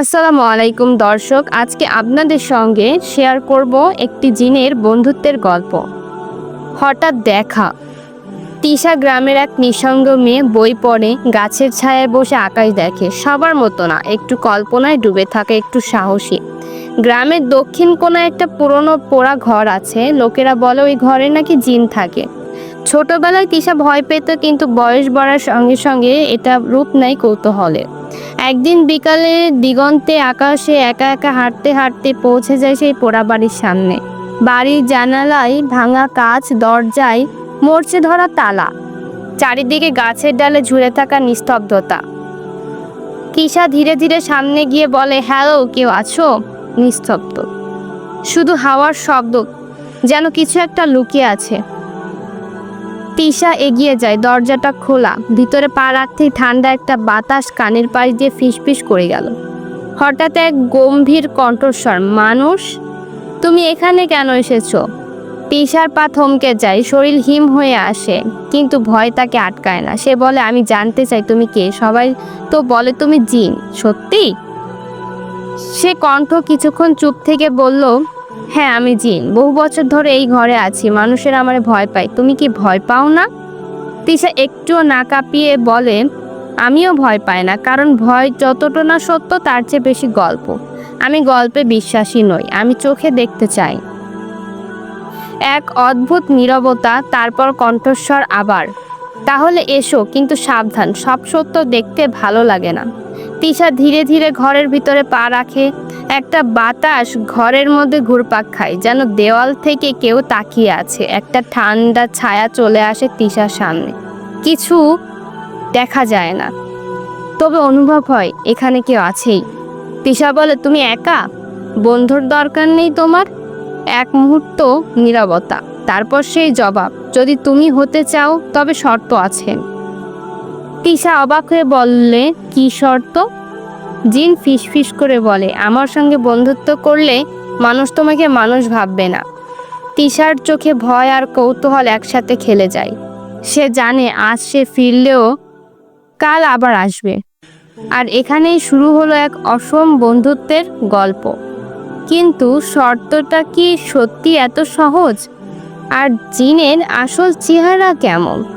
আসসালামু আলাইকুম দর্শক, আজকে আপনাদের সঙ্গে শেয়ার করব একটি জিনের বন্ধুত্বের গল্প। হঠাৎ দেখা। তিশা গ্রামের এক নিঃসঙ্গ মেয়ে বই পড়ে, গাছের ছায়ায় বসে আকাশ দেখে। সবার মতো না, একটু কল্পনায় ডুবে থাকে, একটু সাহসী। গ্রামের দক্ষিণ কোনায় একটা পুরনো পোড়া ঘর আছে। লোকেরা বলে ওই ঘরে নাকি জিন থাকে। ছোটবেলায় তিশা ভয় পেত, কিন্তু বয়স বাড়ার সঙ্গে সঙ্গে এটা রূপ নেয় কৌতূহলে একদিন বিকালে দিগন্তে আকাশে একা একা হাঁটতে হাঁটতে পৌঁছে যায় সেই পোড়া বাড়ির সামনে। বাড়ির জানালায় ভাঙা কাঁচ, দরজায় মরচে ধরা তালা। চারিদিকে গাছের ডালে ঝুলে থাকা নিস্তব্ধতা। কিসা ধীরে ধীরে সামনে গিয়ে বলে, হ্যালো, কেউ আছো? নিস্তব্ধ। শুধু হাওয়ার শব্দ, যেন কিছু একটা লুকিয়ে আছে। তিশা এগিয়ে যায়, দরজাটা খোলা। ভিতরে পা রাখতেই ঠান্ডা একটা বাতাস কানের পাশ দিয়ে ফিসফিস করে গেল। হঠাৎ এক গম্ভীর কণ্ঠস্বর, মানুষ, তুমি এখানে কেন এসেছ? তিশার পা থমকে যায়, শরীর হিম হয়ে আসে, কিন্তু ভয় তাকে আটকায় না। সে বলে, আমি জানতে চাই তুমি কে? সবাই তো বলে, তুমি জিন। সত্যি? সে কণ্ঠ কিছুক্ষণ চুপ থেকে বলল হ্যাঁ আমি জিন। বহু বছর ধরে এই ঘরে আছি। মানুষের আমার ভয় পায়। তুমি কি ভয় পাও না? তিশা একটুও না কাঁপিয়ে বলে, আমিও ভয় পাই না। কারণ ভয় যতটা না সত্য, তার চেয়ে বেশি গল্প। আমি গল্পে বিশ্বাসী নই। আমি চোখে দেখতে চাই। এক অদ্ভুত নীরবতা, তারপর কণ্ঠস্বর আবার, তাহলে এসো, কিন্তু সাবধান। সব সত্য দেখতে ভালো লাগে না। তিশা ধীরে ধীরে ঘরের ভিতরে পা রাখে। একটা বাতাস ঘরের মধ্যে ঘুরপাক খায়, যেন দেওয়াল থেকে কেউ তাকিয়ে আছে। একটা ঠান্ডা ছায়া চলে আসে তিশার সামনে। কিছু দেখা যায় না। তবে অনুভব হয়, এখানে কেউ আছেই। তিশা বলে, তুমি একা? বন্ধুর দরকার নেই তোমার? এক মুহূর্ত নীরবতা। তারপর সেই জবাব, যদি তুমি হতে চাও, তবে শর্ত আছে। তিশা অবাক হয়ে বললে, কি শর্ত? জিন ফিসফিস করে বলে, আমার সঙ্গে বন্ধুত্ব করলে মানুষ তোমাকে মানুষ ভাববে না। তিশার চোখে ভয় আর কৌতূহল একসাথে খেলে যায়। সে জানে আজ সে ফিরলেও কাল আবার আসবে। আর এখানেই শুরু হলো এক অসম বন্ধুত্বের গল্প। কিন্তু শর্তটা কি সত্যি এত সহজ? আর জিনের আসল চেহারা কেমন?